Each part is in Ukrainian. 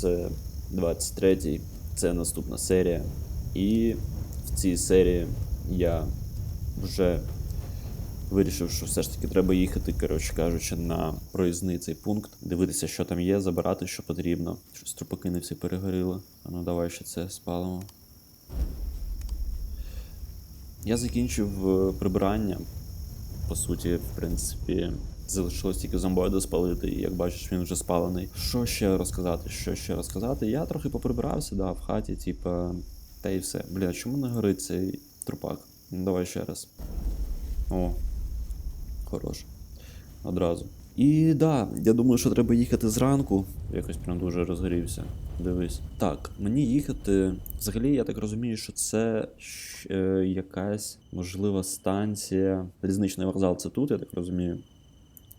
це 23-й, це наступна серія. І в цій серії я вже вирішив, що все ж таки треба їхати, коротше кажучи, на проїзний цей пункт, дивитися, що там є, забирати, що потрібно. Щось трупаки не всі перегоріли. А ну давай ще це спалимо. Я закінчив е, прибирання. По суті, в принципі, залишилось тільки зомбоїда спалити, і як бачиш, він вже спалений. Що ще розказати? Що ще розказати? Я трохи поприбирався, да, в хаті, типа, та і все. Бля, чому не горить цей трупак? Давай ще раз. О, хорош. Одразу. І да, я думаю, що треба їхати зранку. Якось прям дуже розгорівся. Дивись. Так, мені їхати. Взагалі, я так розумію, що це якась можлива станція. Залізничний вокзал це тут, я так розумію.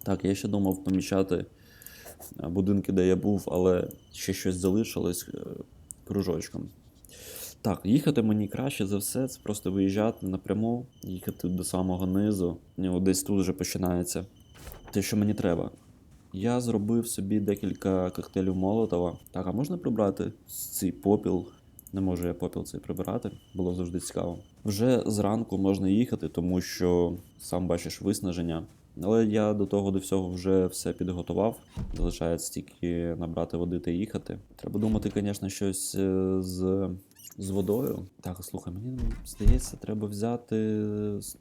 Так, я ще думав помічати е, будинки, де я був, але ще щось залишилось е, кружочком. Так, їхати мені краще за все, це просто виїжджати напряму, їхати до самого низу. Ну, десь тут вже починається те, що мені треба. Я зробив собі декілька коктейлів Молотова. Так, а можна прибрати цей попіл? Не можу я попіл цей прибирати, було завжди цікаво. Вже зранку можна їхати, тому що сам бачиш виснаження. Але я до того до всього вже все підготував. Залишається тільки набрати води та їхати. Треба думати, звісно, щось е, з, з водою. Так, слухай, мені здається, треба взяти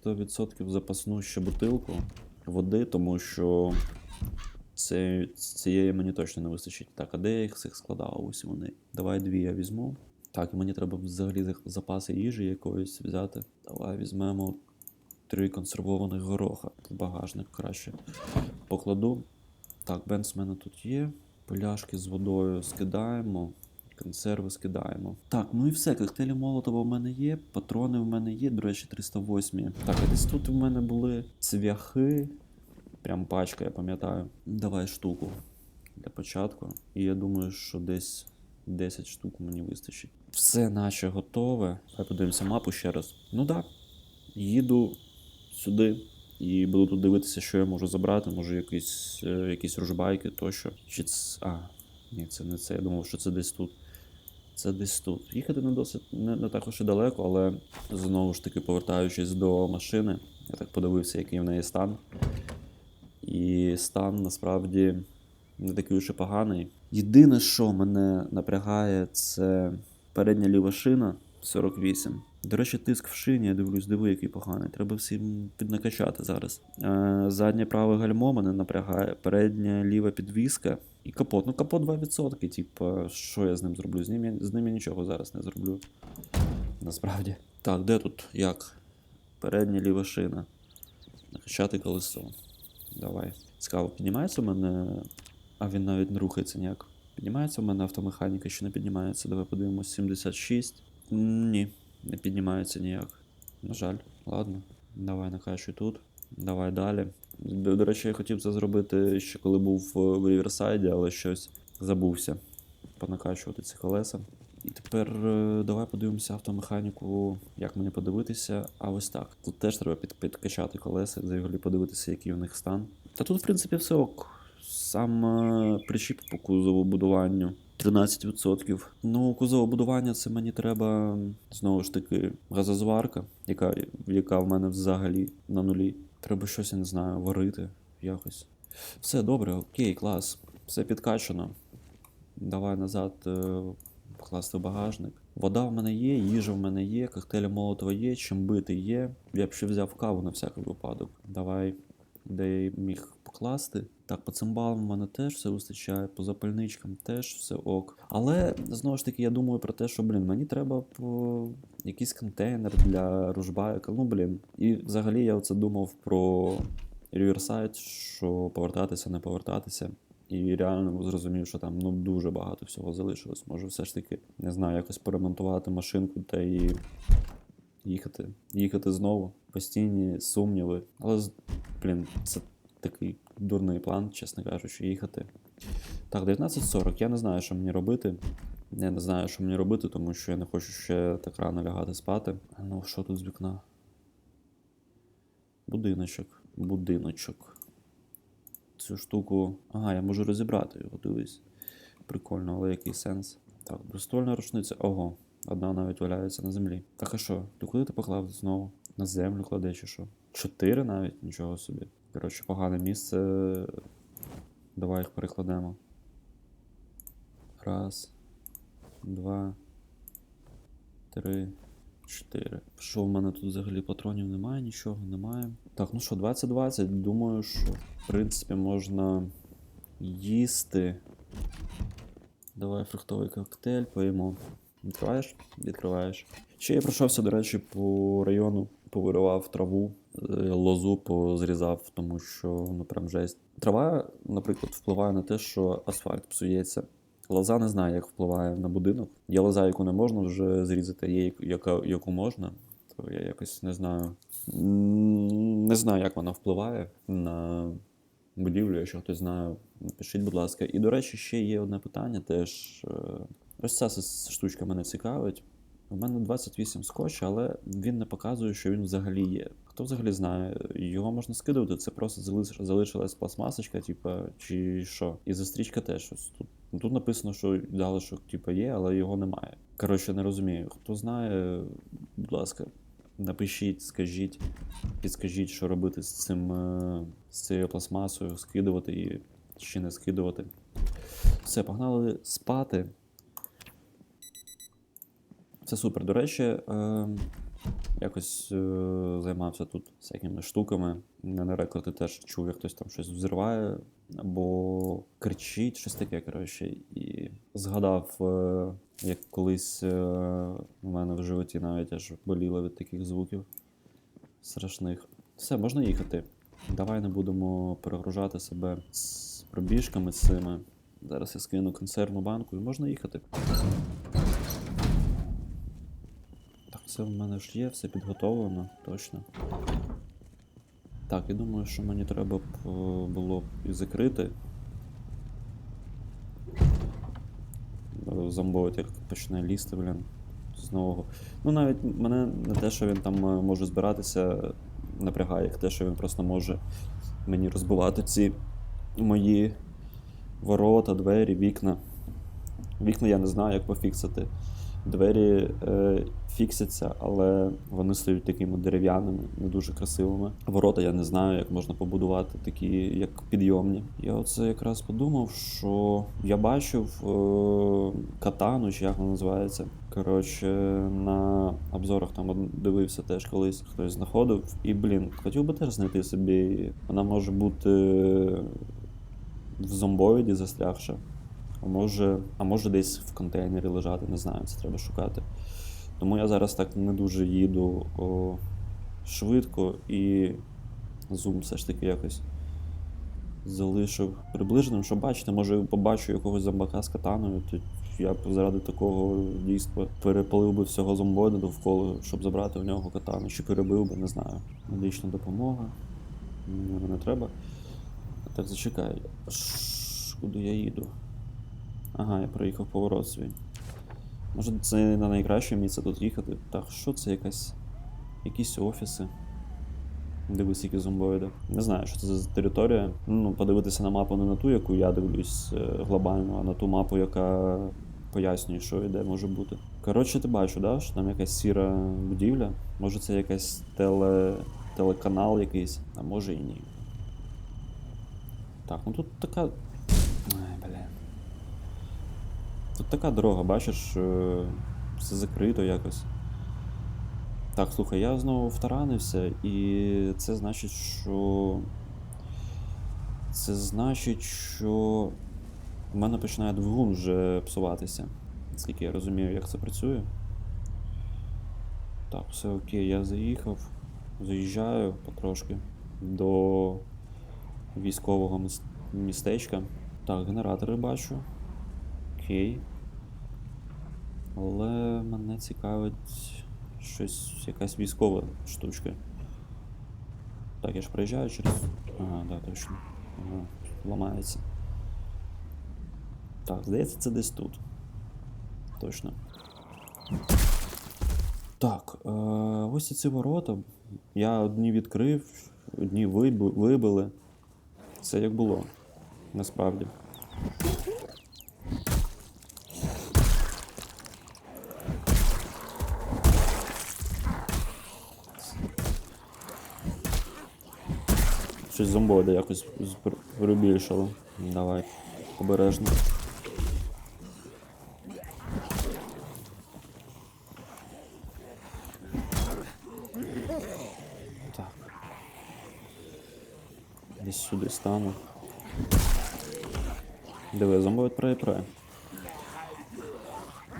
100% запасну ще бутилку води, тому що це, цієї мені точно не вистачить. Так, а де я їх всіх складав? Ось вони. Давай дві я візьму. Так, і мені треба взагалі запаси їжі якоїсь взяти. Давай візьмемо три консервованих гороха. В багажник краще. Покладу. Так, бенз в мене тут є. Пляшки з водою скидаємо. Консерви скидаємо. Так, ну і все. Коктейлі Молотова в мене є, патрони в мене є, до речі, 308. Так, а десь тут в мене були цвяхи. Прям пачка, я пам'ятаю. Давай штуку для початку. І я думаю, що десь 10 штук мені вистачить. Все наче готове. Хай подивимося мапу ще раз. Ну так. Да. Їду сюди і буду тут дивитися, що я можу забрати. Може, якісь, е, якісь ружбайки тощо. Чи це. А, ні, це не це. Я думав, що це десь тут. Це десь тут. Їхати не досить не, не так уж і далеко, але знову ж таки повертаючись до машини, я так подивився, який в неї стан. І стан насправді не такий уж і поганий. Єдине, що мене напрягає, це передня ліва шина 48. До речі, тиск в шині, я дивлюсь, диви, який поганий. Треба всім піднакачати зараз. Е, заднє праве гальмо мене напрягає, передня ліва підвіска і капот. Ну, капот 2%, типу, що я з ним зроблю? З ним я, з ним я нічого зараз не зроблю. Насправді. Так, де тут як? Передня ліва шина. Накачати колесо. Давай. Цікаво, піднімається у мене. А він навіть не рухається ніяк. Піднімається у мене автомеханіка, чи не піднімається. Давай подивимось. 76. Ні, не піднімається ніяк. На жаль, ладно. Давай накачуй тут. Давай далі. До, до речі, я хотів це зробити ще коли був е, в Ріверсайді, але щось забувся понакачувати ці колеса. І тепер е, давай подивимося автомеханіку, як мені подивитися. А ось так. Тут теж треба під, підкачати колеса, взагалі подивитися, який у них стан. Та тут, в принципі, все ок. Сам е, причіп по кузову будуванню 13%. Ну, кузовобудування це мені треба знову ж таки газозварка, яка, яка в мене взагалі на нулі. Треба щось, я не знаю, варити якось. Все добре, окей, клас. Все підкачано. Давай назад е, покласти багажник. Вода в мене є, їжа в мене є, коктейлі Молотова є, чим бити є. Я б ще взяв каву на всякий випадок. Давай, де я міг покласти. Так, по цимбалам в мене теж все вистачає, по запальничкам теж все ок. Але знову ж таки, я думаю про те, що блін, мені треба по якийсь контейнер для ружбайка. Ну блін. І взагалі я оце думав про Riverside, що повертатися, не повертатися. І реально зрозумів, що там ну дуже багато всього залишилось. Може, все ж таки, не знаю, якось поремонтувати машинку та і їхати. Їхати знову. Постійні сумніви. Але, блін, це такий дурний план, чесно кажучи, їхати. Так, 19.40. Я не знаю, що мені робити. Я не знаю, що мені робити, тому що я не хочу ще так рано лягати спати. Ну, що тут з вікна? Будиночок. Будиночок. Цю штуку. Ага, я можу розібрати його, дивись. Прикольно, але який сенс? Так, двоствольна рушниця. Ого, одна навіть валяється на землі. Так а що? Ти куди ти поклав знову? На землю кладе чи що? Чотири навіть? Нічого собі. Коротше, погане місце. Давай їх перекладемо. Раз, два, три, чотири. Що в мене тут взагалі патронів немає, нічого немає. Так, ну що, 2020. Думаю, що в принципі можна їсти. Давай фруктовий коктейль поїмо. Відкриваєш? Відкриваєш. Ще я пройшовся, до речі, по району, повиривав траву, е, лозу позрізав, тому що ну прям жесть. Трава, наприклад, впливає на те, що асфальт псується. Лоза не знає, як впливає на будинок. Є лоза, яку не можна вже зрізати, є яка, яку можна. То я якось не знаю. Не знаю, як вона впливає на будівлю, якщо хтось знає, напишіть, будь ласка. І, до речі, ще є одне питання теж. е, Ось ця штучка мене цікавить. У мене 28 скотч, але він не показує, що він взагалі є. Хто взагалі знає, його можна скидувати, це просто залиш- залишилась пластмасочка, типа, чи що. І застрічка теж ось тут. Тут написано, що залишок типа є, але його немає. Коротше, не розумію. Хто знає, будь ласка, напишіть, скажіть, підскажіть, що робити з цим е, з цією пластмасою, скидувати її чи не скидувати. Все, погнали спати. Це супер. До речі, е, якось е, займався тут всякими штуками. На рекорди теж чув, як хтось там щось взриває або кричить, щось таке, коротше. І згадав, е, як колись у мене в животі навіть аж боліло від таких звуків страшних. Все, можна їхати. Давай не будемо перегружати себе з пробіжками цими. Зараз я скину консервну банку і можна їхати. Так, все в мене ж є, все підготовлено, точно. Так, я думаю, що мені треба б е, було б і закрити. Е, як почне лізти, блін. З нового. Ну, навіть мене не те, що він там е, може збиратися, напрягає, як те, що він просто може мені розбивати ці мої ворота, двері, вікна. Вікна я не знаю, як пофіксити. Двері е, фіксяться, але вони стають такими дерев'яними, не дуже красивими. Ворота я не знаю, як можна побудувати такі, як підйомні. Я оце якраз подумав, що я бачив е, катану, чи як вона називається. Коротше, на обзорах там дивився теж колись хтось знаходив. І, блін, хотів би теж знайти собі. Вона може бути в зомбоїді застрягша. А може, а може десь в контейнері лежати, не знаю, це треба шукати. Тому я зараз так не дуже їду о, швидко і зум все ж таки якось залишив приближеним, щоб бачите, може побачу якогось зомбака з катаною, то я б заради такого дійства перепалив би всього зомбоїда довкола, щоб забрати у нього катану, чи перебив би, не знаю. Медична допомога. Мені не треба. Так, зачекай. Куди я їду? Ага, я проїхав поворот свій. Може, це не найкраще місце тут їхати. Так, що це якась. Якісь офіси. Дивись, які зомбоїди. Не знаю, що це за територія. Ну, подивитися на мапу не на ту, яку я дивлюсь е, глобально, а на ту мапу, яка пояснює, що і де може бути. Коротше, ти бачу, да, що там якась сіра будівля. Може це якась теле... телеканал якийсь, а може і ні. Так, ну тут така. Ай, бля. Тут така дорога, бачиш, е, все закрито якось. Так, слухай, я знову втаранився, і це значить, що. Це значить, що в мене починає двигун вже псуватися. Наскільки я розумію, як це працює. Так, все окей, я заїхав. Заїжджаю потрошки до військового містечка. Так, генератори бачу. Окей. Але мене цікавить щось, якась військова штучка. Так, я ж проїжджаю через. Ага, да, точно. Ага, ламається. Так, здається, це десь тут. Точно. Так, е, ось ці ворота. Я одні відкрив, одні вибили. Все як було. Насправді. Щось зомбоїда якось з- Давай, обережно. Так. Десь сюди стану. Диви, зомбоїд пре.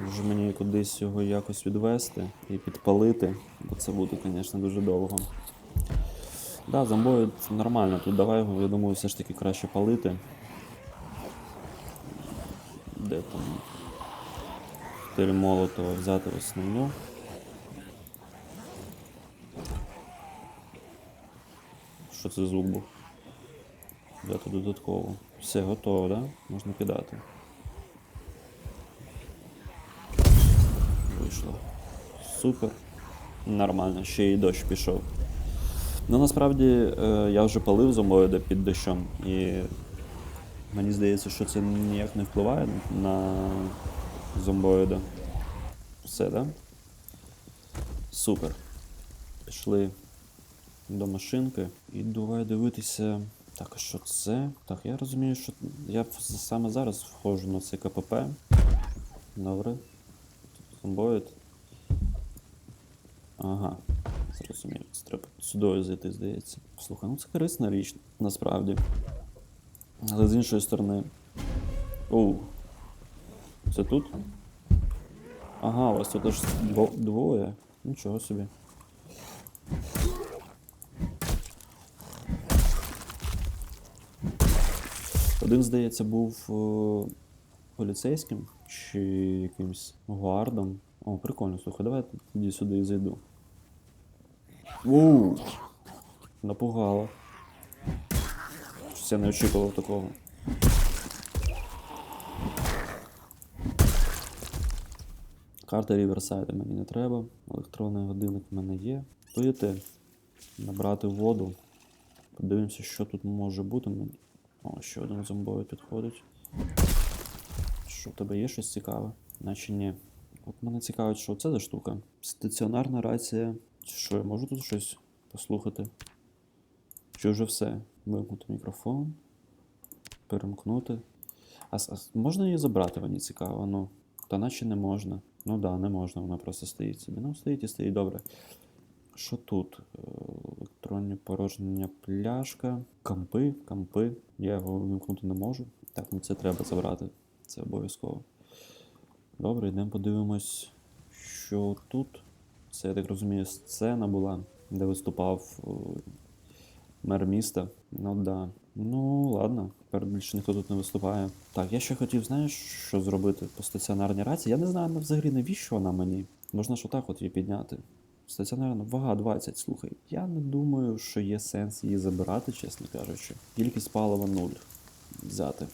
Може мені кудись його якось відвести і підпалити, бо це буде, звісно, дуже довго. Да, зомбоїд нормально, тут давай його, я думаю, все ж таки краще палити. Де там? Тель молотова взяти в основну. Що це звук був? Взяти додатково. Все, готово, да? Можна кидати. Вийшло. Супер. Нормально, ще й дощ пішов. Ну насправді е, я вже палив зомбоїда під дощом, і мені здається, що це ніяк не впливає на зомбоїда. Все, да? Супер. Пішли до машинки і давай дивитися. Так, а що це? Так, я розумію, що я саме зараз входжу на це КПП. Добре. Зомбоїд. Ага, зрозумів. Це треба сюди зайти, здається. Слухай, ну це корисна річ, насправді. Але з іншої сторони. Оу. Це тут? Ага, вас тут аж дво- двоє. Нічого собі. Один, здається, був о, поліцейським чи якимсь гвардом. О, прикольно, слухай, давай я тоді сюди і зайду. Ууу! Напугало. Щось я не очікував такого. Карта Ріверсайда мені не треба. Електронний годинник в мене є. То є те. Набрати воду. Подивимося, що тут може бути. О, ще один зомбою підходить. Що в тебе є щось цікаве? Наче ні. От мене цікавить, що це за штука. Стаціонарна рація. Що, я можу тут щось послухати? Чи вже все? Вимкнути мікрофон. Перемкнути. А, а можна її забрати, мені цікаво. Ну, та наче не можна. Ну да, не можна, вона просто стоїть собі. Ну, стоїть і стоїть, добре. Що тут? Е, Електронні порожнення пляшка. Кампи, кампи. Я його вимкнути не можу. Так, ну це треба забрати. Це обов'язково. Добре, йдемо подивимось, що тут. Це, я так розумію, сцена була, де виступав е, мер міста. Ну да. Ну, ладно, тепер більше ніхто тут не виступає. Так, я ще хотів, знаєш, що зробити по стаціонарній рації. Я не знаю ну, взагалі навіщо вона мені. Можна ж отак от її підняти. Стаціонарна вага 20, слухай. Я не думаю, що є сенс її забирати, чесно кажучи. Кількість палива 0 взяти.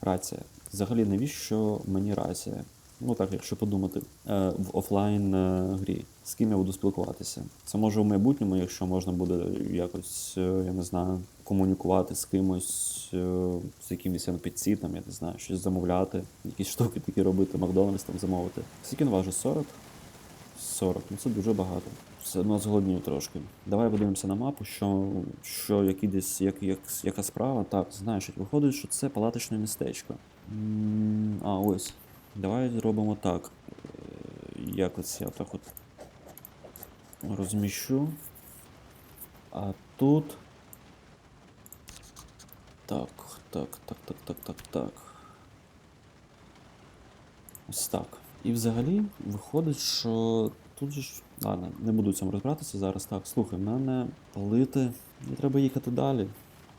Рація. Взагалі, навіщо мені рація? Ну так, якщо подумати, е, в офлайн е, грі, з ким я буду спілкуватися. Це може в майбутньому, якщо можна буде якось, е, я не знаю, комунікувати з кимось, з якимось NPC, там, я не знаю, щось замовляти, якісь штуки такі робити, Макдональдс там замовити. Скільки він важить? 40? 40, ну це дуже багато. Все одно зголоднів трошки. Давай подивимося на мапу, що, що які десь, як, як, яка справа. Так, знаєш, виходить, що це палаточне містечко. М, А, ось. Давай зробимо так. Е, Якось я так от розміщу. А тут. Так, так, так, так, так, так, так. Ось так. І взагалі виходить, що тут же ж. Ладно, не буду цьому розбиратися зараз. Так, слухай, мене палити. Мені треба їхати далі.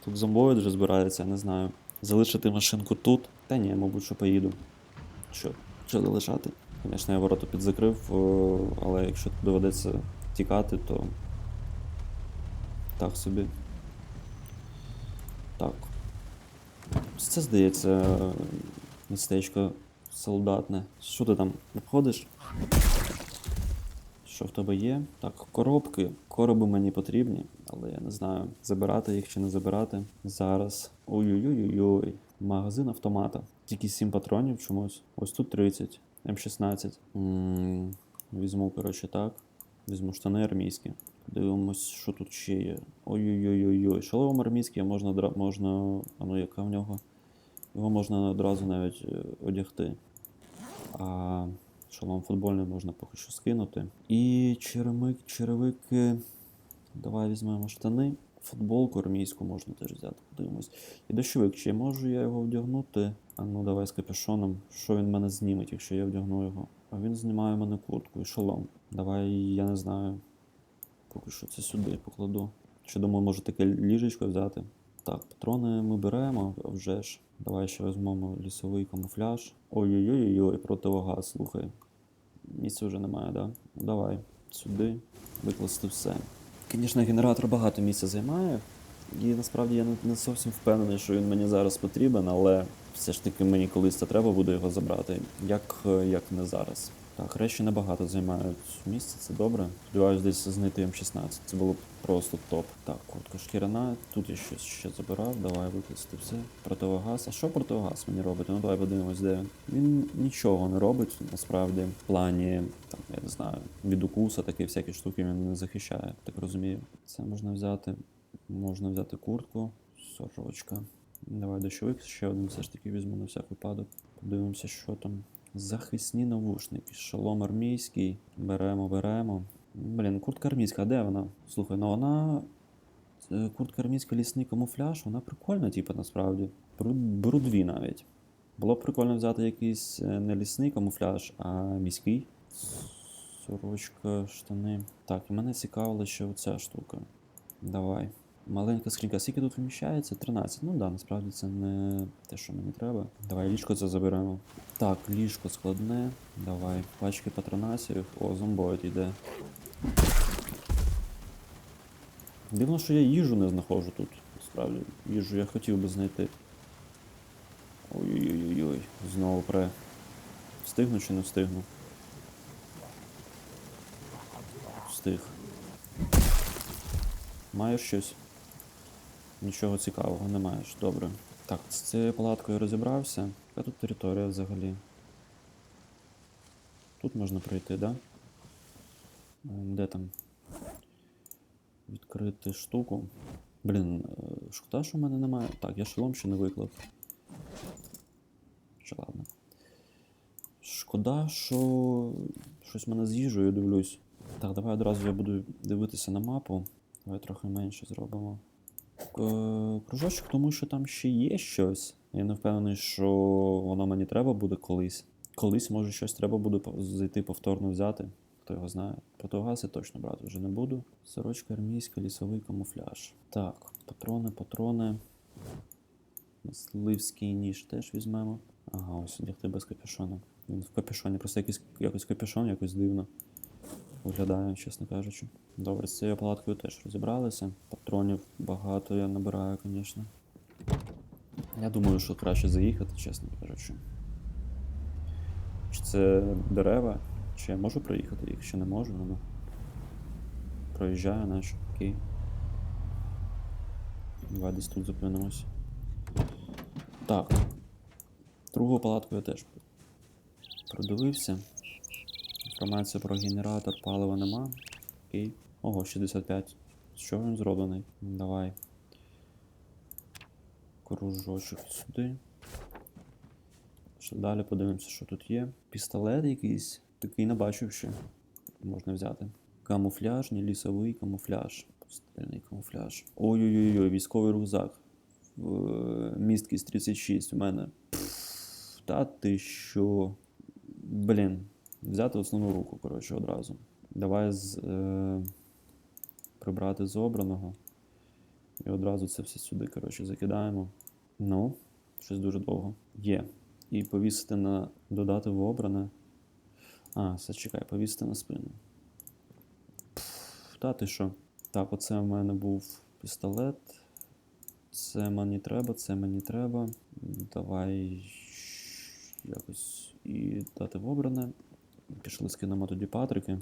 Тут зомбоїд вже збирається, я не знаю. Залишити машинку тут. Та ні, мабуть, що поїду. Що, що залишати? Звісно, я ворота підзакрив, але якщо доведеться тікати, то так собі. Так. Це здається містечко солдатне. Що ти там обходиш? Що в тебе є? Так, коробки. Короби мені потрібні, але я не знаю, забирати їх чи не забирати. Зараз. Ой-ой-ой-ой. Магазин автомата. Тільки 7 патронів чомусь. Ось тут 30. М16. м візьму, коротше, так. Візьму штани армійські. Дивимось, що тут ще є. Ой-ой-ой-ой. Шолом армійський можна, можна. А ну яка в нього? Його можна одразу навіть е, одягти. А шолом футбольний можна поки що скинути. І черемик, черевики. Давай візьмемо штани. Футболку армійську можна теж взяти, подивимось. І дощовик, чи можу я його вдягнути? А ну давай з капюшоном. Що він мене зніметь, якщо я вдягну його? А він знімає мене куртку і шолом. Давай, я не знаю. Поки що це сюди покладу. Ще думаю, може таке ліжечко взяти. Так, патрони ми беремо, а вже ж. Давай ще візьмемо лісовий камуфляж. Ой-ой-ой, противогаз, слухай. Місця вже немає, да? Давай, сюди, викласти все. Звісно, генератор багато місця займає, і насправді я не, зовсім впевнений, що він мені зараз потрібен, але все ж таки мені колись це треба буде його забрати, як, як не зараз. Так, речі небагато займають місце, це добре. Сподіваюсь, десь знайти М16. Це було б просто топ. Так, куртка шкіряна, тут я щось ще забирав, давай викласти все. Противогаз. А що противогаз мені робить? Ну давай подивимось, де він. Він нічого не робить, насправді, в плані, там, я не знаю, від укуса, такі всякі штуки він не захищає, так розумію. Це можна взяти. Можна взяти куртку, сорочка. Давай дощовик ще один все ж таки візьму на всяк випадок. Подивимося, що там. Захисні навушники, шолом армійський. Беремо, беремо. Блін, куртка армійська, де вона? Слухай, ну вона. е, Куртка армійська лісний камуфляж, вона прикольна, типу, насправді. Беру, дві навіть. Було б прикольно взяти якийсь е, не лісний камуфляж, а міський. Сорочка, штани. Так, мене цікавила ще оця штука. Давай. Маленька скринька. Скільки тут вміщається? 13. Ну да, насправді це не те, що мені треба. Давай ліжко це заберемо. Так, ліжко складне. Давай. Пачки патронасів. О, зомбоїд йде. Дивно, що я їжу не знаходжу тут. Насправді, їжу я хотів би знайти. Ой-ой-ой, знову пре. Встигну чи не встигну? Встиг. Маєш щось? Нічого цікавого не маєш. Добре. Так, з цією палаткою розібрався. Яка тут територія взагалі? Тут можна пройти, да? Е, Де там? Відкрити штуку. Блін, е, шкода, що в мене немає. Так, я шолом ще не виклав. Ще ладно. Шкода, що щось в мене з їжею дивлюсь. Так, давай одразу я буду дивитися на мапу. Давай трохи менше зробимо. Е, Кружочок, тому що там ще є щось. Я не впевнений, що воно мені треба буде колись. Колись, може, щось треба буде зайти повторно взяти. Хто його знає. Противогаз я точно брати вже не буду. Сорочка армійська, лісовий камуфляж. Так, патрони, патрони. Мисливський ніж теж візьмемо. Ага, ось одягти без капюшона. Він в капюшоні, просто якийсь, якось капюшон, якось дивно виглядає, чесно кажучи. Добре, з цією палаткою теж розібралися. Патронів багато я набираю, звісно. Я думаю, що краще заїхати, чесно кажучи. Чи це дерева? Чи я можу проїхати їх? Ще не можу, ну. Проїжджаю, наче. Окей. Давай десь тут зупинимось. Так. Другу палатку я теж продивився. Інформація про генератор, палива нема. Окей. Ого, 65. З чого він зроблений? Давай. Кружочок сюди. Ще далі подивимося, що тут є. Пістолет якийсь. Такий не бачив ще. Можна взяти. Камуфляжний, лісовий камуфляж. Пустельний камуфляж. Ой-ой-ой, військовий рюкзак. Місткість 36 у мене. Пф, Та ти що? Блін. Взяти основну руку, коротше, одразу. Давай з, е, прибрати з обраного. І одразу це все сюди, коротше, закидаємо. Ну, щось дуже довго. Є. І повісити на. додати в обране. А, все чекай, повісити на спину. Пф, Та ти що? Так, оце в мене був пістолет. Це мені треба, це мені треба. Давай якось і дати в обране. Пішли скинемо тоді патрики.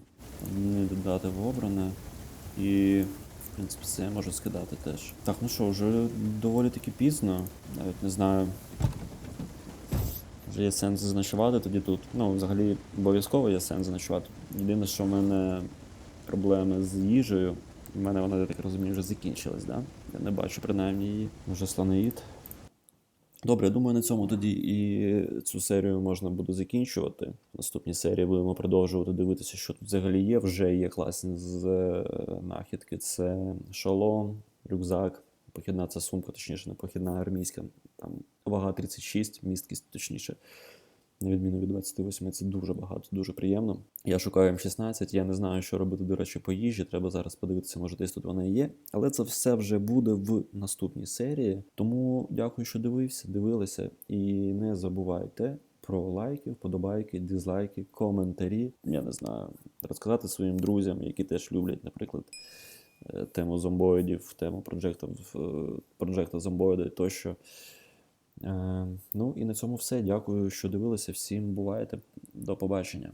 Не додати в обране. І, в принципі, це можу скидати теж. Так, ну що, вже доволі таки пізно. Навіть не знаю. Вже є сенс заночувати тоді тут. Ну, взагалі, обов'язково є сенс заночувати. Єдине, що в мене проблеми з їжею. У мене вона, я так розумію, вже закінчилась, да? Я не бачу принаймні її. Може, слонеїд. Добре, думаю, на цьому тоді і цю серію можна буде закінчувати. В наступній серії будемо продовжувати дивитися, що тут взагалі є. Вже є класні з нахідки. Це шолом, рюкзак, похідна це сумка, точніше, не похідна армійська. Там вага 36, місткість, точніше. На відміну від 28, це дуже багато, дуже приємно. Я шукаю М16, я не знаю, що робити, до речі, по їжі. Треба зараз подивитися, може десь тут вона є. Але це все вже буде в наступній серії. Тому дякую, що дивився, дивилися. І не забувайте про лайки, вподобайки, дизлайки, коментарі. Я не знаю, розказати своїм друзям, які теж люблять, наприклад, е, тему зомбоїдів, тему проджектів, проджекта зомбоїда тощо. Е, ну і на цьому все. Дякую, що дивилися. Всім бувайте. До побачення.